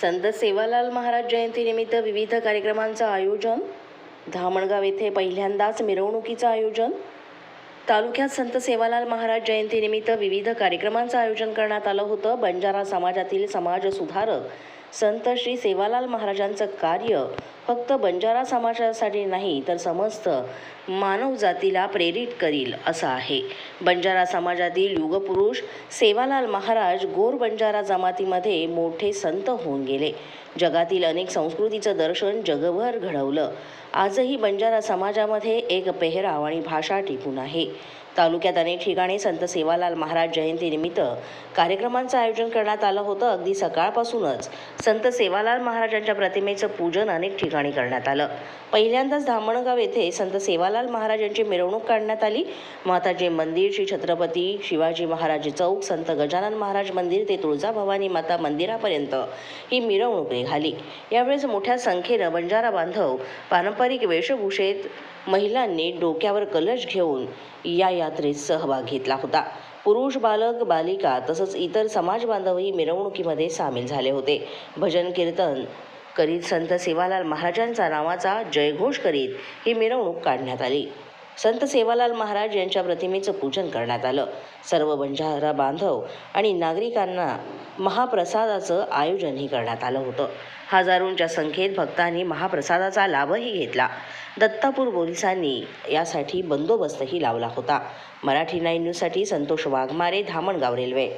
संत सेवालाल महाराज जयंतीनिमित्त विविध कार्यक्रमांचं आयोजन धामणगाव येथे पहिल्यांदाच मिरवणुकीचं आयोजन तालुक्यात संत सेवालाल महाराज जयंतीनिमित्त विविध कार्यक्रमांचं आयोजन करण्यात आलं होतं. बंजारा समाजातील समाज सुधारक संत श्री सेवालाल महाराजांचं कार्य फक्त बंजारा समाजासाठी नाही तर समस्त मानवजातीला प्रेरित करील असं आहे. बंजारा समाजातील युगपुरुष सेवालाल महाराज गोर बंजारा जमातीमध्ये मोठे संत होऊन गेले. जगातील अनेक संस्कृतीचं दर्शन जगभर घडवलं. आजही बंजारा समाजामध्ये एक पेहराव आणि भाषा टिकून आहे. तालुक्यात अनेक ठिकाणी संत सेवालाल महाराज जयंतीनिमित्त कार्यक्रमांचं आयोजन करण्यात आलं होतं. अगदी सकाळपासूनच संत सेवालाल महाराजांच्या प्रतिमेचं पूजन अनेक ठिकाणी करण्यात आलं. पहिल्यांदाच धामणगाव येथे संत सेवालाल महाराजांची मिरवणूक काढण्यात आली. माताजी मंदिर श्री छत्रपती शिवाजी महाराज चौक संत गजानन महाराज मंदिर ते तुळजाभवानी माता मंदिरापर्यंत ही मिरवणूक निघाली. यावेळेस मोठ्या संख्येनं बंजारा बांधव पारंपरिक वेशभूषेत महिलांनी डोक्यावर कलश घेऊन या यात्रेत सहभाग घेतला होता. पुरुष बालक बालिका तसंच इतर समाज बांधवही मिरवणुकीमध्ये सामील झाले होते. भजन कीर्तन करीत संत सेवालाल महाराजांचा नावाचा जयघोष करीत ही मिरवणूक काढण्यात आली. संत सेवालाल महाराज यांच्या प्रतिमेचं पूजन करण्यात आलं. सर्व बंजारा बांधव आणि नागरिकांना महाप्रसादाचं आयोजनही करण्यात आलं होतं. हजारोंच्या संख्येत भक्तांनी महाप्रसादाचा लाभही घेतला. दत्तापूर पोलिसांनी यासाठी बंदोबस्तही लावला होता. मराठी नाईन न्यूजसाठी संतोष वाघमारे धामणगाव रेल्वे.